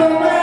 the man.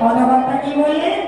কথা কি বললেন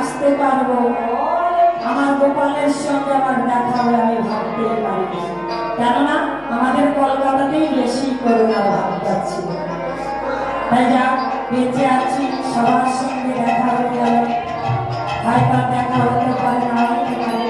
আসতে পারব। আমার গোপালের সঙ্গে আমার দেখা হবে আমি ভাবতে পারি কেননা আমাদের কলকাতাতেই বেশি করোনা ভাব ছিল তাই যা, বেঁচে আছি, সবার সঙ্গে দেখা হয়ে পারে। হয়তো দেখা হতে পারে, না হতে পারে।